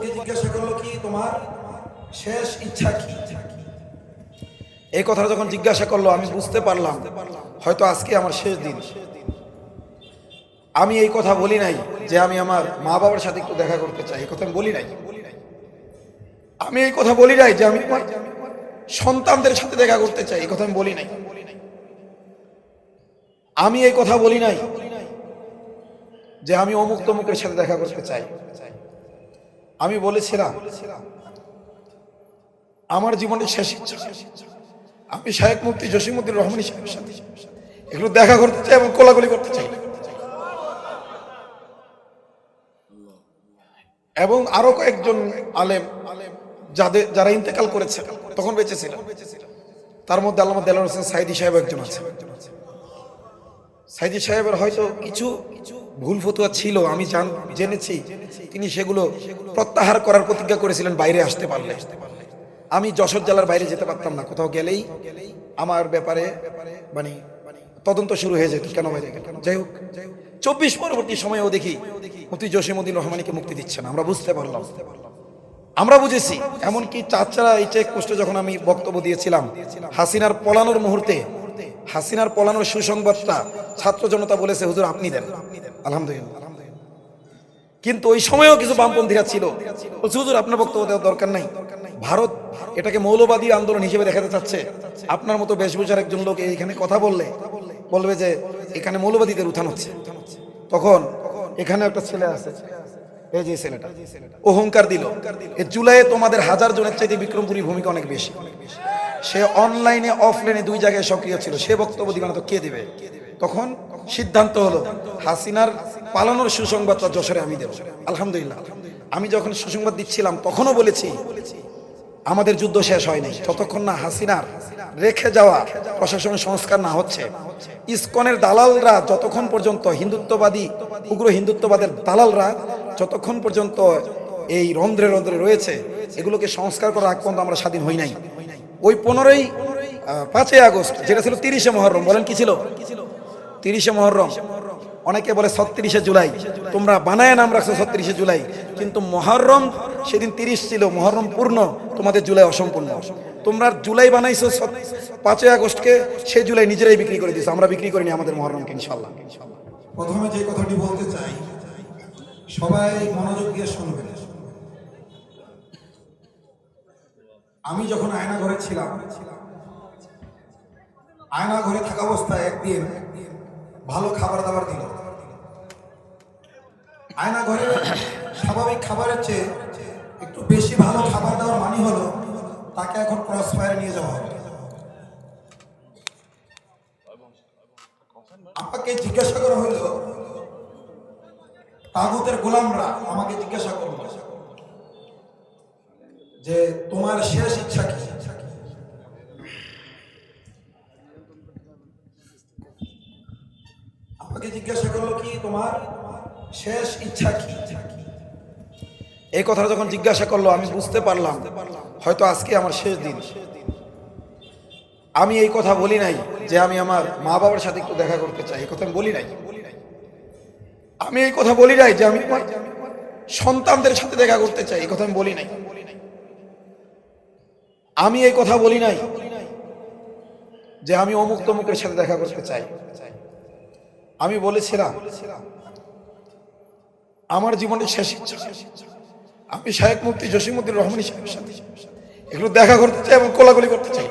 আমাকে জিজ্ঞাসা করল কি তোমার শেষ ইচ্ছা কি? এই কথাটা যখন জিজ্ঞাসা করল, আমি বুঝতে পারলাম, হয়তো আজকে আমার শেষ দিন। আমি এই কথা বলি নাই যে আমি আমার মা বাবার সাথে একটু দেখা করতে চাই, এই কথা আমি বলি নাই। আমি এই কথা বলি নাই যে আমি সন্তানদের সাথে দেখা করতে চাই, এই কথা আমি বলি নাই। আমি এই কথা বলি নাই যে আমি অমুক তমুকের সাথে দেখা করতে চাই। আমি বলেছিলাম, আমার জীবনের শেষ আমি শাহেক মুফতি জসিমুদ্দিন রহমানী সাহেবের সাথে। এগুলো দেখা করতে চাই এবং কোলাগুলি করতে চাই। এবং আরও কয়েকজন আলেম আলেম যাদের যারা ইন্তেকাল করেছে, তখন বেঁচে ছিল তার মধ্যে আল্লাহ দেলার হোসেন সাইদি সাহেব একজন আছে। সাইদি সাহেবের হয়তো কিছু কিছু ভুল ফতুয়া ছিল, আমি জান, জেনেছি। তিনি সেগুলো প্রত্যাহার করার প্রতিজ্ঞা করেছিলেন, বাইরে আসতে পারলে। আমি যশোর জেলার বাইরে যেতে পারতাম না, কোথাও গেলেই আমার ব্যাপারে মানে তদন্ত শুরু হয়ে যেত, কেন বাইরে যাই হোক, চব্বিশ পরবর্তী সময়েও দেখি মুফতি জসিমুদ্দিন রহমানিকে মুক্তি দিচ্ছেন আমরা বুঝতে পারলাম। আমরা বুঝেছি, এমনকি চাচারা এই চেক পোস্টে যখন আমি বক্তব্য দিয়েছিলাম, হাসিনার পলানোর মুহূর্তে হাসিনার পলানোর সুসংবাদটা ছাত্র জনতা বলেছে, হুজুর, আপনি দেন। আলহামদুলিল্লাহ। কিন্তু ওই সময়েও কিছু বামপন্থীরা ছিল। হুজুর, আপনার বক্তব্য দেওয়ার দরকার নাই। ভারত এটাকে মৌলবাদী আন্দোলন হিসেবে দেখাতে চাচ্ছে। আপনার মতো বেশভূষার একজন লোক এইখানে কথা বললে বলবে যে, এখানে মৌলবাদীদের উত্থান হচ্ছে। তখন এখানে একটা ছেলে আছে। এই যে ছেলেটা, অহংকার দিল। জুলাইয়ে তোমাদের হাজার জনের চাইতে বিক্রমপুরী ভূমিকা অনেক বেশি। সে অনলাইনে অফলাইনে দুই জায়গায় সক্রিয় ছিল। সে বক্তব্য দিবে না তো কে দিবে? তখন সিদ্ধান্ত হলো, হাসিনার পালানোর সুসংবাদটা যশোরে আমি দেব। আলহামদুলিল্লাহ। আমি যখন সুসংবাদ দিচ্ছিলাম, তখনও বলেছি, আমাদের যুদ্ধ শেষ হয়নি। যতক্ষণ না হাসিনার রেখে যাওয়া প্রশাসনের সংস্কার না হচ্ছে। ইসকনের দালালরা যতক্ষণ পর্যন্ত হিন্দুত্ববাদী, উগ্র হিন্দুত্ববাদের দালালরা যতক্ষণ পর্যন্ত এই রন্ধ্রে রন্ধ্রে রয়েছে, এগুলোকে সংস্কার করার আগ পর্যন্ত আমরা স্বাধীন হই নাই। ওই পনেরোই পাঁচই আগস্ট, যেটা ছিল তিরিশে মহরম, বলেন কি ছিল? তিরিশে মহরম। অনেকে বলে ছত্রিশে জুলাই। তোমরা বানায় নাম রাখছো ছত্রিশে জুলাই। কিন্তু মহরম সেদিন তিরিশ ছিল। মহরম পূর্ণ, তোমাদের জুলাই অসম্পূর্ণ। তোমরা জুলাই বানাইছো পাঁচই আগস্টকে সেই জুলাই নিজেরাই বিক্রি করে দিয়েছ। আমরা বিক্রি করিনি আমাদের মহরমকে ইনশাল্লাহ প্রথমে যে কথাটি বলতে চাই, সবাই মনোযোগ দিয়ে শুনবেন। আমি যখন আয়না ঘরে ছিলাম আয়না ঘরে থাকা অবস্থায় একদিন ভালো খাবার দাবার দিল। আয়না ঘরে স্বাভাবিক খাবারের চেয়ে একটু বেশি ভালো খাবার দেওয়ার মানি হলো তাকে এখন ক্রস ফায়ারে নিয়ে যাওয়া হবে। আমাকে জিজ্ঞাসা করা হলো, তাগুতের গোলামরা আমাকে জিজ্ঞাসা করল যে তোমার শেষ ইচ্ছা কি? আমাকে জিজ্ঞাসা করল কি, তোমার শেষ ইচ্ছা কি? এই কথাটা যখন জিজ্ঞাসা করল, আমি বুঝতে পারলাম, হয়তো আজকে আমার শেষ দিন। আমি এই কথা বলি নাই যে আমি আমার মা বাবার সাথে একটু দেখা করতে চাই, এই কথা আমি বলি নাই। আমি এই কথা বলি নাই যে আমি সন্তানদের সাথে দেখা করতে চাই, এই কথা আমি বলি নাই। আমি এই কথা বলি নাই যে আমি অমুক তমুকের সাথে দেখা করতে চাই। আমি বলেছিলাম, আমার জীবনের শেষ আমি শাহেক মুফতি জসিমুদ্দিন রহমানী এগুলো দেখা করতে চাই এবং কোলাগুলি করতে চাই।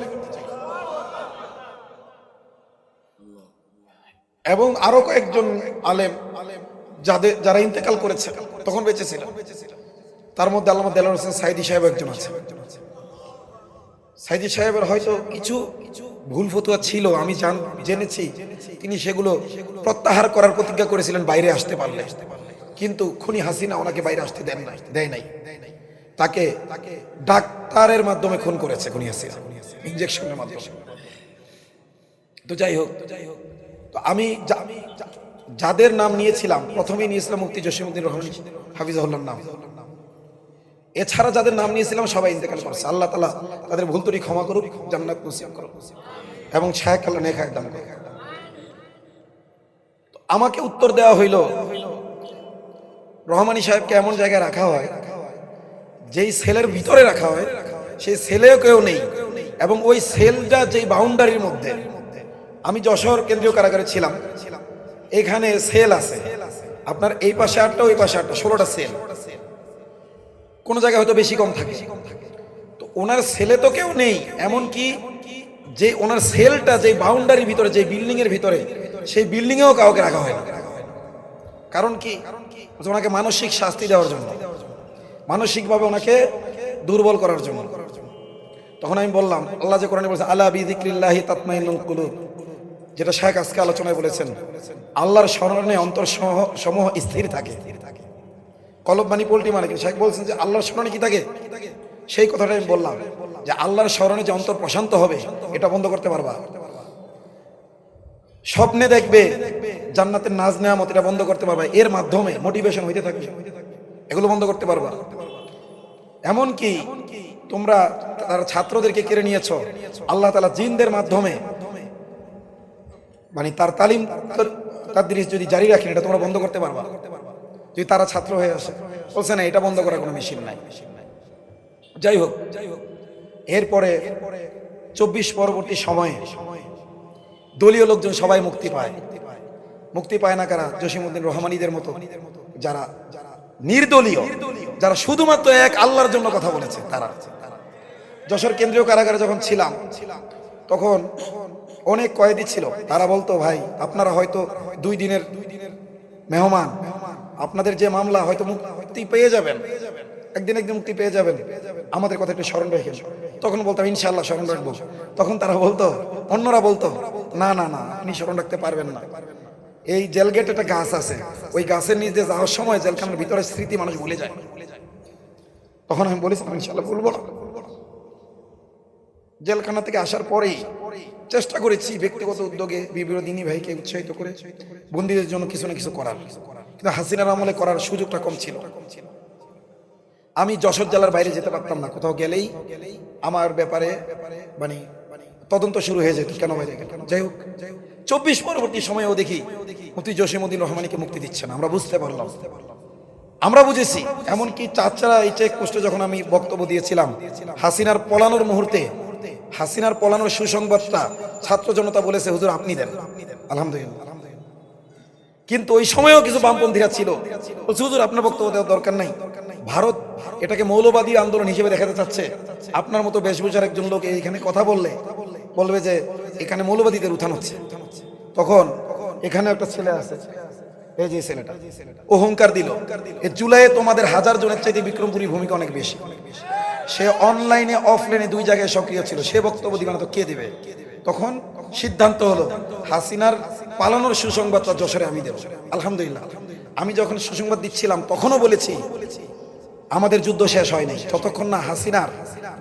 এবং আরও কয়েকজন আলেম আলেম যাদের যারা ইন্তেকাল করেছে, তখন বেঁচে ছিল তার মধ্যে আল্লাহ দেলার হোসেন সাইদি সাহেব একজন আছে সাইদি সাহেবের হয়তো কিছু ভুল ফতুয়া ছিল, আমি জান, জেনেছি। তিনি সেগুলো প্রত্যাহার করার প্রতিজ্ঞা করেছিলেন, বাইরে আসতে পারলে। কিন্তু খুনি হাসিনা ওনাকে বাইরে আসতে দেন নাই, দেয় নাই। তাকে তাকে ডাক্তারের মাধ্যমে খুন করেছে খুনি হাসিনা ইঞ্জেকশনের মাধ্যমে। তো যাই হোক যাই তো আমি যাদের নাম নিয়েছিলাম, প্রথমেই নিয়েছিলাম মুক্তি জসিমুদ্দিন রহমান হাফিজাহুল্লাহ নাম। এছাড়া যাদের নাম নিয়েছিলাম সবাই ইন্তেকাল করছে। আল্লাহ তালা তাদের ভুল ত্রুটি ক্ষমা করুক, জান্নাত নসিব করুক। এবং শাহেক আল্লাহ নেক একদম আমাকে উত্তর দেওয়া হইল, রহমানী সাহেবকে এমন জায়গায় রাখা হয়, যেই সেলের ভিতরে রাখা হয়, সেই সেলেও কেউ নেই। এবং ওই সেলটা যেই বাউন্ডারির মধ্যে, আমি যশোর কেন্দ্রীয় কারাগারে ছিলাম, এখানে সেল আছে। আপনার এই পাশে আটটা, ওই পাশে আটটা, ষোলোটা সেল। কোনো জায়গায় হয়তো বেশি কম থাকে। তো ওনার সেলে তো কেউ নেই এমন কি যে ওনার সেলটা, যে বাউন্ডারির ভিতরে, যে বিল্ডিং এর ভিতরে, সেই বিল্ডিং এও কাউকে রাখা হয় না। কারণ কি? ওনাকে মানসিক শাস্তি দেওয়ার জন্য। মানসিকভাবে ওনাকে দুর্বল করার জন্য। তখন আমি বললাম, আল্লাহ যে কোরআনে বলেছে আল্লাহ বিদিক্রিল্লাহি তাতমাইনুল কুলুব যেটা শেখ আজকে আলোচনায় বলেছেন, আল্লাহর স্মরণে অন্তর সমূহ স্থির থাকে। কলব মানে কি শেখ বলছেন যে আল্লাহর স্মরণে কি থাকে? সেই কথাটা আমি বললাম, যে আল্লাহর স্মরণে যে অন্তর প্রশান্ত হবে, এটা বন্ধ করতে পারবা। স্বপ্নে দেখবে, জান্নাতের নাজ নেয়ামত এটা বন্ধ করতে পারবা, এর মাধ্যমে মোটিভেশন হইতে থাকবে। এগুলো বন্ধ করতে পারবা। এমন কি তোমরা তারা ছাত্রদেরকে কেড়ে নিয়েছো, আল্লাহ তালা জিনদের মাধ্যমে মানে তার তালিম দৃশ যদি জারি রাখেন, এটা তোমরা বন্ধ করতে পারবা। যদি তারা ছাত্র হয়ে আসে বলছে, না, এটা বন্ধ করার কোনো মেশিন নাই। যাই হোক, এরপরে চব্বিশ পরবর্তী সময়ে দলীয় লোকজন সবাই মুক্তি পায়। মুক্তি পায় না কারা? জসিমুদ্দিন রহমানিদের মতো যারা নির্দলীয়, যারা শুধুমাত্র এক আল্লাহর জন্য কথা বলেছে, তারা। যশোর কেন্দ্রীয় কারাগারে যখন ছিলাম, তখন অনেক কয়েদি ছিল। তারা বলতো, ভাই, আপনারা হয়তো দুই দিনের মেহমান আপনাদের যে মামলা, হয়তো মুক্তি পেয়ে যাবেন। একদিন একদিন মুক্তি পেয়ে যাবেন। আমাদের কথা একটু স্মরণ রেখেন। তখন বলতাম ইনশাল্লাহ স্মরণ রাখব। তখন তারা বলতো, অন্যরা বলতো, না না না, আপনি স্মরণ রাখতে পারবেন না। এই জেল গেট একটা গাছ আছে। ওই গাছের নিচ দিয়ে যাওয়ার সময় জেলখানার ভিতরে স্মৃতি মানুষ ভুলে যায়। তখন আমি বলেছিলাম ইনশাল্লাহ বলব না। জেলখানা থেকে আসার পরেই চেষ্টা করেছি ব্যক্তিগত উদ্যোগে বিভিন্ন দিনী ভাইকে উৎসাহিত করে, বন্দীদের জন্য কিছু না কিছু করার। কিন্তু হাসিনার আমলে করার সুযোগটা কম ছিল। আমি যশোর জেলার বাইরে যেতে পারতাম না, কোথাও গেলেই আমার ব্যাপারে মানে তদন্ত শুরু হয়ে যেত, কেন বাইরে যাই হোক, চব্বিশ পরবর্তী সময়েও দেখি মুফতি জসিমুদ্দিন রহমানিকে মুক্তি দিচ্ছে না, আমরা বুঝতে পারলাম। আমরা বুঝেছি, এমনকি চাচারা এই চেক পোস্টে যখন আমি বক্তব্য দিয়েছিলাম, হাসিনার পলানোর মুহূর্তে, হাসিনার পলানোর সুসংবাদটা ছাত্র জনতা বলেছে, হুজুর, আপনি দেন। আলহামদুলিল্লাহ। কিন্তু ওই সময়েও কিছু বামপন্থীরা ছিল। হুজুর, আপনার বক্তব্য দেওয়ার দরকার নাই। ভারত এটাকে মৌলবাদী আন্দোলন হিসেবে দেখাতে চাচ্ছে। আপনার মতো বেশভূষার একজন লোক এখানে কথা বললে বলবে যে, এখানে মৌলবাদীদের উত্থান হচ্ছে। তখন এখানে একটা ছেলে আছে, এই যে ছেলেটা, অহংকার দিল। জুলাইয়ে তোমাদের হাজার জনের চাইতে বিক্রমপুরী ভূমিকা অনেক বেশি। সে অনলাইনে, অফলাইনে দুই জায়গায় সক্রিয় ছিল। সে বক্তব্য দিবে না তো কে দিবে? তখন সিদ্ধান্ত হলো হাসিনার পালানোর সুসংবাদটা যশোরে আমি দেব। আলহামদুলিল্লাহ। আমি যখন সুসংবাদ দিচ্ছিলাম, তখনও বলেছি, আমাদের যুদ্ধ শেষ হয়নি। যতক্ষণ না হাসিনার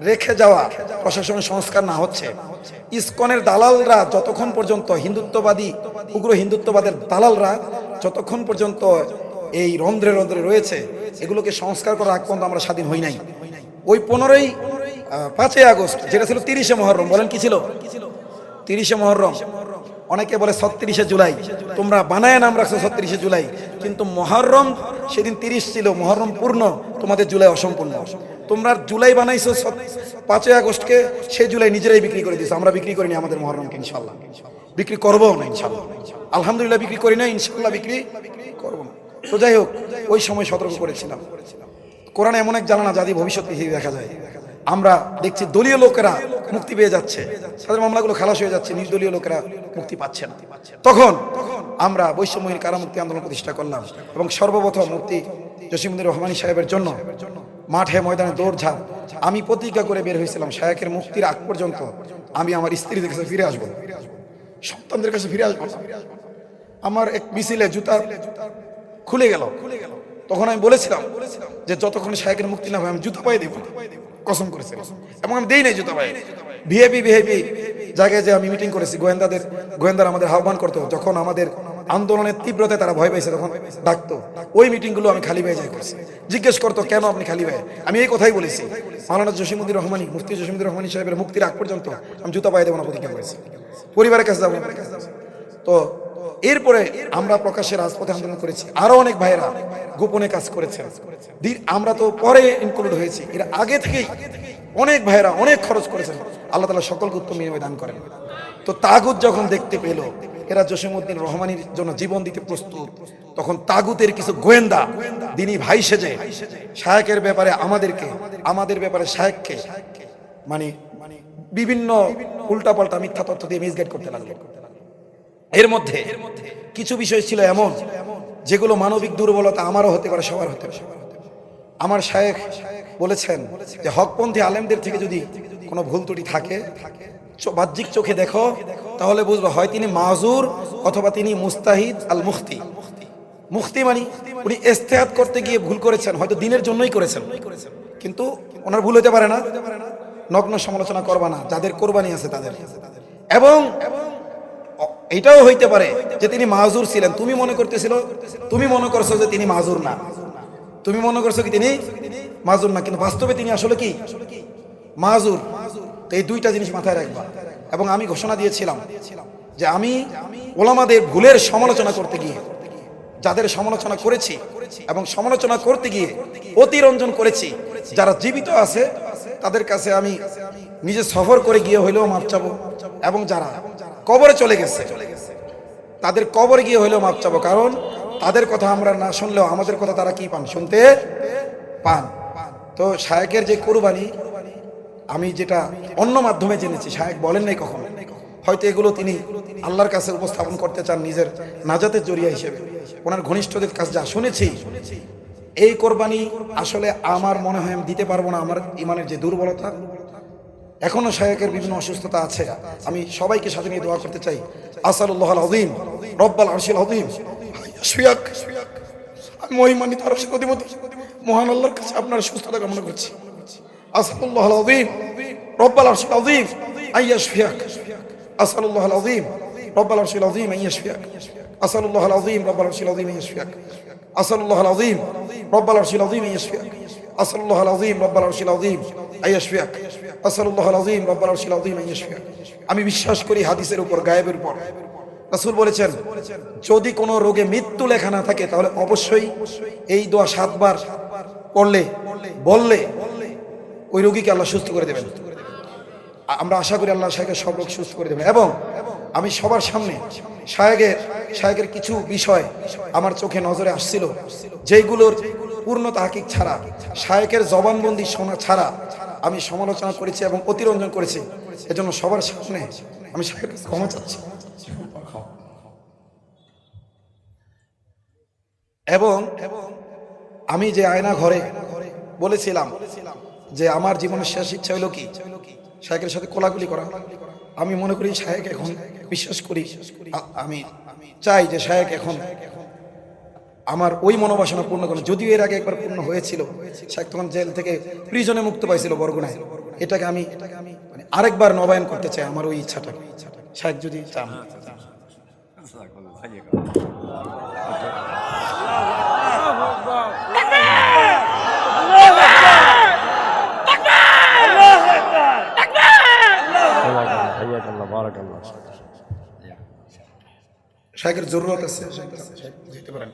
রেখে যাওয়া প্রশাসনের সংস্কার না হচ্ছে, ইসকনের দালালরা যতক্ষণ পর্যন্ত হিন্দুত্ববাদী, উগ্র হিন্দুত্ববাদের দালালরা যতক্ষণ পর্যন্ত এই রন্ধ্রে রন্ধ্রে রয়েছে, এগুলোকে সংস্কার করার আগ পর্যন্ত আমরা স্বাধীন হই নাই। ওই পনেরোই পাঁচই আগস্ট, যেটা ছিল তিরিশে মহরম, বলেন কি ছিল? তিরিশে মহরম। অনেকে বলে ছত্রিশে জুলাই। তোমরা বানায় নাম রাখছো ছত্রিশে জুলাই। কিন্তু মহরম সেদিন তিরিশ ছিল। মহরম পূর্ণ, তোমাদের জুলাই অসম্পূর্ণ। তোমরা জুলাই বানাইছো পাঁচই আগস্টকে, সে জুলাই নিজেরাই বিক্রি করে দিয়েছ। আমরা বিক্রি করিনি আমাদের মহরমকে ইনশাল্লাহ বিক্রি করব না ইনশাল্লাহ আলহামদুলিল্লাহ বিক্রি করি না ইনশাল্লাহ বিক্রি করব না। তো যাই হোক, ওই সময় সতর্ক করেছিলাম। কোরআন এমন এক জানা না যাদি ভবিষ্যৎ দেখা যায়। আমরা দেখছি দলীয় লোকেরা মুক্তি পেয়ে যাচ্ছে। তাদের মামলাগুলো খালাস হয়ে যাচ্ছে, নির্দলীয় লোকেরা মুক্তি পাচ্ছে না। তখন আমরা বৈষম্যহীন কারামুক্তি আন্দোলন প্রতিষ্ঠা করলাম এবং সর্বপ্রথম মুক্তি জসিমুদ্দিন রহমানী সাহেবের জন্য মাঠে ময়দানে দৌড়ঝাঁপ। আমি প্রতিজ্ঞা করে বের হয়েছিলাম, শায়কের মুক্তির আগ পর্যন্ত আমি আমার স্ত্রীদের কাছে ফিরে আসব। সন্তানদের কাছে ফিরে আসব আমার এক মিছিলে জুতা খুলে গেল। খুলে গেল তখন আমি বলেছিলাম যে, যতক্ষণ শায়কের মুক্তি না হয়, আমি জুতা পায়ে দেবো। কসম করেছিলাম এবং আমি দেই নাই জুতা পায়ে ভিআইপি ভিআইপি জায়গায় যে আমি মিটিং করেছি, গোয়েন্দাদের, গোয়েন্দারা আমাদের আহ্বান করতো, যখন আমাদের আন্দোলনের তীব্রতায় তারা ভয় পাইছে, তখন ডাকতো। ওই মিটিংগুলো আমি খালি ভাই যাই করছি। জিজ্ঞেস করতো, কেন আপনি খালি ভাই আমি এই কথাই বলেছি। মালানা জসিমুদ্দিন রহমানি, মুফতি জসিমুদ্দিন রহমানি সাহেবের মুক্তির আগ পর্যন্ত আমি জুতা পায়ে দেবো না, প্রতিজ্ঞা করেছি। পরিবারের কাছে যাব। তো এরপরে আমরা প্রকাশ্যে রাজপথে আন্দোলন করেছি। আরও অনেক ভাইয়েরা গোপনে কাজ করেছেন। আমরা তো পরে ইনক্লুড হয়েছি। এর আগে থেকেই অনেক ভাইয়েরা অনেক খরচ করেছেন। আল্লাহ তালা সকলকে উত্তম বিনিময় দান করেন। তো তাগুত যখন দেখতে পেল, এরা জসিমউদ্দিন রহমানির জন্য জীবন দিতে প্রস্তুত, তখন তাগুতের কিছু গোয়েন্দা দিনই ভাই সেজে, শায়েকের ব্যাপারে আমাদেরকে, আমাদের ব্যাপারে শায়েককে মানে বিভিন্ন উল্টাপাল্টা মিথ্যা তথ্য দিয়ে মিসগাইড করতে লাগল। এর মধ্যে কিছু বিষয় ছিল এমন যেগুলো মানবিক দুর্বলতা আমারও হতে পারে, সবার হতে পারে। আমার শায়েখ বলেছেন যে, হকপন্থী আলেমদের থেকে যদি কোনো ভুল ত্রুটি থাকে বাহ্যিক চোখে দেখো, তাহলে বুঝব হয় তিনি মাজুর অথবা তিনি মুস্তাহিদ আল মুফতি মুফতি মানে উনি ইস্তেহাদ করতে গিয়ে ভুল করেছেন, হয়তো দিনের জন্যই করেছেন। কিন্তু ওনার ভুল হতে পারে না। নগ্ন সমালোচনা করবা না, যাদের কোরবানি আছে তাদের। এবং এটাও হইতে পারে যে তিনি মাজুর ছিলেন। তুমি মনে করতেছিল, তুমি মনে করছ যে তিনি মাজুর না। তুমি মনে করছ কি তিনি মাজুর না। কিন্তু বাস্তবে তিনি আসলে কি? মাজুর তো এই দুইটা জিনিস মাথায় রাখবা। এবং আমি ঘোষণা দিয়েছিলাম যে আমি ওলামাদের ভুলের সমালোচনা করতে গিয়ে, যাদের সমালোচনা করেছি এবং সমালোচনা করতে গিয়ে অতিরঞ্জন করেছি, যারা জীবিত আছে, তাদের কাছে আমি নিজে সফর করে গিয়ে হইলেও মাপ চাবো। এবং যারা কবরে চলে গেছে। তাদের কবরে গিয়ে হইলেও মাপ চাবো, কারণ তাদের কথা আমরা না শুনলেও আমাদের কথা তারা কি পান? শুনতে পান। তো শায়েকের যে কোরবানি, আমি যেটা অন্য মাধ্যমে জেনেছি, শায়েক বলেন নাই কখনো। হয়তো এগুলো তিনি আল্লাহর কাছে উপস্থাপন করতে চান নিজের নাজাতের জরিয়া হিসেবে। ওনার ঘনিষ্ঠদের কাছে যা শুনেছি, এই কোরবানি আসলে আমার মনে হয় আমি দিতে পারব না, আমার ইমানের যে দুর্বলতা এখনও শায়কের বিভিন্ন অসুস্থতা আছে। আমি সবাইকে সাথে নিয়ে দোয়া করতে চাই। আসালুল্লাহ আদিম রব্বাল আরশিল আদিম শুয়াক, আমি মহিমান্বিত অধিপতি। মহান আল্লাহর কাছে আপনার সুস্থতা কামনা করছি। আসালুল্লাহ আদিম রব্বাল আরশিল আদিম আইয়াশ ফিয়াক আসালুল্লাহ আদিম রব্বাল আরশিল আদিম আইয়াশ ফিয়াক আসালুল্লাহ আদিম রব্বাল আরশিল আদিম আইয়াশ ফিয়াক আসালুল্লাহ আদিম রব্বাল আরশিল আদিম আইয়াশ ফিয়াক আসালুল্লাহ আদিম রব্বাল আরশিল আদিম আইয়া ফিয়াক আমি বিশ্বাস করি হাদিসের উপর, গায়েবের উপর। রাসূল বলেছেন, যদি কোনো রোগে মৃত্যু লেখা না থাকে, তাহলে অবশ্যই এই দোয়া সাতবার পড়লে বললে ওই রোগীকে আল্লাহ সুস্থ করে দেবেন। আমরা আশা করি আল্লাহ শাহেকের সব রোগ সুস্থ করে দেবেন। এবং আমি সবার সামনে সাহেবের শাহেকের কিছু বিষয় আমার চোখে নজরে আসছিল যেগুলোর পূর্ণ তাহাকিক ছাড়া শাহেকের জবানবন্দি শোনা ছাড়া আমি সমালোচনা করেছি এবং অতিরঞ্জন করেছি। এজন্য সবার সামনে আমি শাহেকের কাছে ক্ষমা চাচ্ছি। এবং আমি যে আয়না ঘরে বলেছিলাম যে আমার জীবনের শেষ ইচ্ছা হলো কি? শাহেকের সাথে কোলাগুলি করা। আমি মনে করি শাহেক এখন বিশ্বাস করি। আমি চাই যে শাহেক এখন আমার ওই মনোবাসনা পূর্ণ করলেন যদিও এর আগে একবার পূর্ণ হয়েছিল শেখ তখন জেল থেকে প্রিজনে মুক্ত পাইছিল বরগুনায়। এটাকে আমি মানে আরেকবার নবায়ন করতে চাই আমার ওই ইচ্ছাটা। শেখ যদি চান। শাহের জরুরত আছে। যেতে পারেন।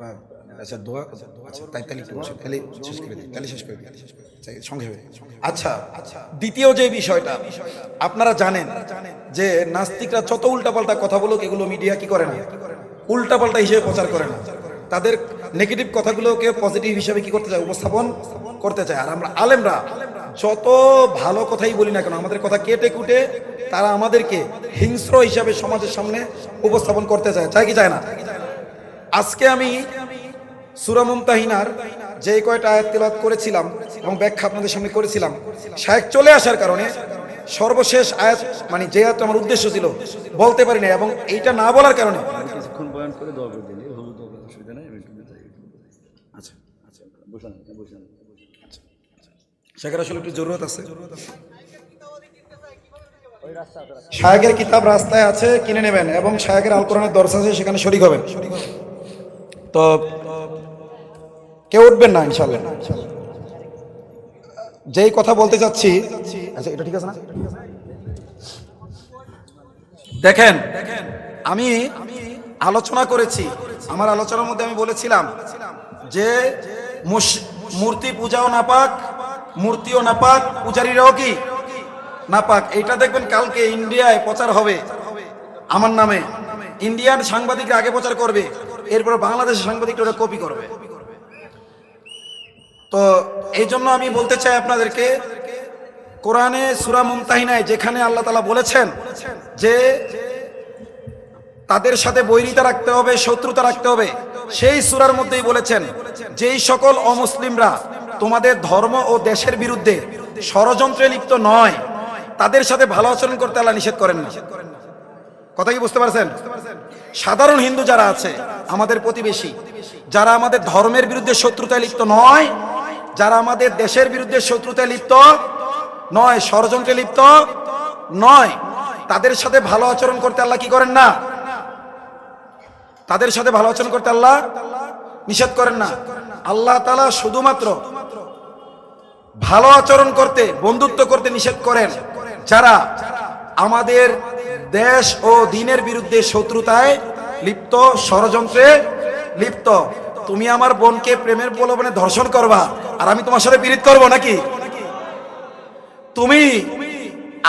হ্যাঁ, আচ্ছা দোয়া আচ্ছা তাই তাহলে একটু তাহলে শেষ করে দিই তাহলে শেষ করে দিই আচ্ছা, আচ্ছা দ্বিতীয় যে বিষয়টা আপনারা জানেন যে নাস্তিকরা যত উল্টাপাল্টা কথা বলুক এগুলো মিডিয়া কি করে না? উল্টাপাল্টা হিসেবে প্রচার করে না। তাদের নেগেটিভ কথাগুলোকে পজিটিভ হিসেবে কি করতে চায়? উপস্থাপন করতে চায়। আর আমরা আলেমরা যত ভালো কথাই বলি না কেন আমাদের কথা কেটে কুটে তারা আমাদেরকে হিংস্র হিসাবে সমাজের সামনে উপস্থাপন করতে চায়। চায় কি চায় না? আজকে আমি সুরা মুমতাহিনার যে কয়টা আয়াত তেলাওয়াত করেছিলাম এবং ব্যাখ্যা আপনাদের সামনে করেছিলাম শায়েক চলে আসার কারণে সর্বশেষ আয়াত মানে যে আয়াতটা আমার উদ্দেশ্য ছিল বলতে পারি না এবং এইটা না বলার কারণে একটু যাই আচ্ছা আচ্ছা শেখের আসলে একটু জরুরত আছে। শায়েকের কিতাব রাস্তায় আছে, কিনে নেবেন এবং শায়েকের আল কোরআনের দর্শ আছে, সেখানে শরিক হবেন। তো কেউ উঠবেন না ইনশাল্লাহ যেই কথা বলতে চাচ্ছি আচ্ছা এটা ঠিক আছে না? দেখেন, আমি আলোচনা করেছি, আমার আলোচনার মধ্যে আমি বলেছিলাম যে মূর্তি পূজাও নাপাক, মূর্তিও নাপাক, পূজারীরাও কি নাপাক এটা দেখবেন কালকে ইন্ডিয়ায় প্রচার হবে। আমার নামে। ইন্ডিয়ান সাংবাদিকরা আগে প্রচার করবে, এরপর বাংলাদেশের সাংবাদিকরা ওটা কপি করবে। তো এই জন্য আমি বলতে চাই আপনাদেরকে, কোরআনে সুরা মুমতাহিনায় যেখানে আল্লাহ তালা বলেছেন যে তাদের সাথে বৈরিতা রাখতে হবে, শত্রুতা রাখতে হবে, সেই সুরার মধ্যেই বলেছেন যেই সকল অমুসলিমরা তোমাদের ধর্ম ও দেশের বিরুদ্ধে ষড়যন্ত্রে লিপ্ত নয় তাদের সাথে ভালো আচরণ করতে আল্লাহ নিষেধ করেন না। কথা কি বুঝতে পারছেন? সাধারণ হিন্দু যারা আছে, আমাদের প্রতিবেশী, যারা আমাদের ধর্মের বিরুদ্ধে শত্রুতায় লিপ্ত নয়, যারা আমাদের দেশের বিরুদ্ধে শত্রুতায় লিপ্ত নয়, ষড়যন্ত্রে লিপ্ত নয়, তাদের সাথে ভালো আচরণ করতে আল্লাহ কি করেন না? তাদের সাথে ভালো আচরণ করতে আল্লাহ নিষেধ করেন না। আল্লাহ তালা শুধুমাত্র ভালো আচরণ করতে, বন্ধুত্ব করতে নিষেধ করেন। যারা আমাদের দেশ ও দিনের বিরুদ্ধে শত্রুতায় লিপ্ত ষড়যন্ত্রে লিপ্ত, তুমি আমার বোনকে প্রেমের প্রলোভনে ধর্ষণ করবা আর আমি তোমার সাথে পীড়িত করব নাকি? তুমি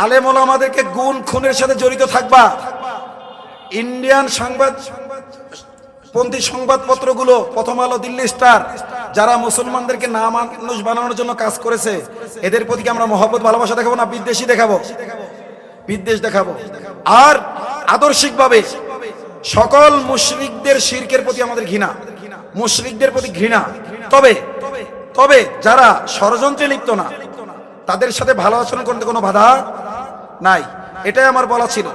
আলেমল আমাদেরকে গুণ খুনের সাথে জড়িত থাকবা। ইন্ডিয়ান সংবাদ পন্থী সংবাদপত্রগুলো প্রথম আলো দিল্লি স্টার যারা মুসলমানদেরকে না মানুষ বানানোর জন্য কাজ করেছে, এদের প্রতি আমরা মহব্বত, ভালোবাসা দেখাবো না বিদ্বেষী দেখাবো? বিদ্বেষ দেখাবো। আর আদর্শিকভাবে সকল মুশরিকদের শিরকের প্রতি আমাদের ঘৃণা। মুশরিকদের প্রতি ঘৃণা। তবে তবে যারা ষড়যন্ত্রে লিপ্ত না, তাদের সাথে ভালো আচরণ করতে কোনো বাধা নাই। এটাই আমার বলা ছিল।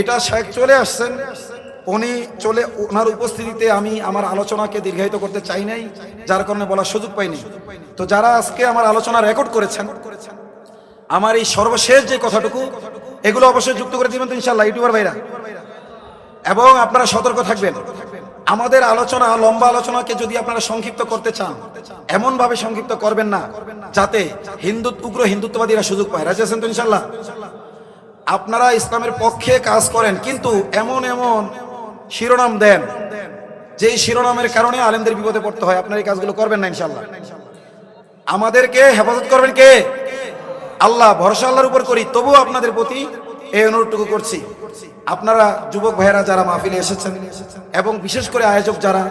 এটা শেখ চলে আসছেন উনি চলে ওনার উপস্থিতিতে আমি আমার আলোচনাকে দীর্ঘায়িত করতে চাই নাই, যার কারণে বলার সুযোগ পাইনি। তো যারা আজকে আমার আলোচনা রেকর্ড করেছেন, আমার এই সর্বশেষ যে কথাটুকু, এগুলো অবশ্যই যুক্ত করে দিবেন তো ইনশাল্লাহ ইউটিউবার ভাইরা। এবং আপনারা সতর্ক থাকবেন। আমাদের আলোচনা, লম্বা আলোচনাকে যদি আপনারা সংক্ষিপ্ত করতে চান এমন ভাবে সংক্ষিপ্ত করবেন না, যাতে হিন্দু, উগ্র হিন্দুত্ববাদীরা সুযোগ পায়। রাজি আছেন তো ইনশাল্লাহ আপনারা ইসলামের পক্ষে কাজ করেন, কিন্তু এমন এমন শিরোনাম দেন। যেই শিরোনামের কারণে আলেমদের বিপদে পড়তে হয়, আপনার এই কাজগুলো করবেন না ইনশাল্লাহ আমাদেরকে হেফাজত করবেন কে? আল্লাহ, ভরসা আল্লাহর উপর করি, তবুও আপনাদের প্রতি এই অনুরোধটুকু করছি। আপনারা যুবক ভাইয়েরা যারা মাহফিলে এসেছেন এবং বিশেষ করে আয়োজক যারা,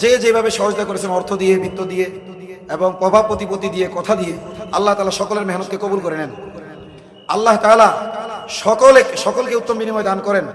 যে যেভাবে সহযোগিতা করেছেন, অর্থ দিয়ে, বৃত্ত দিয়ে এবং প্রভাব প্রতিপত্তি দিয়ে, কথা দিয়ে, আল্লাহ তালা সকলের মেহনতকে কবুল করে নেন। আল্লাহ তাআলা সকলে, সকলকে উত্তম বিনিময় দান করেন।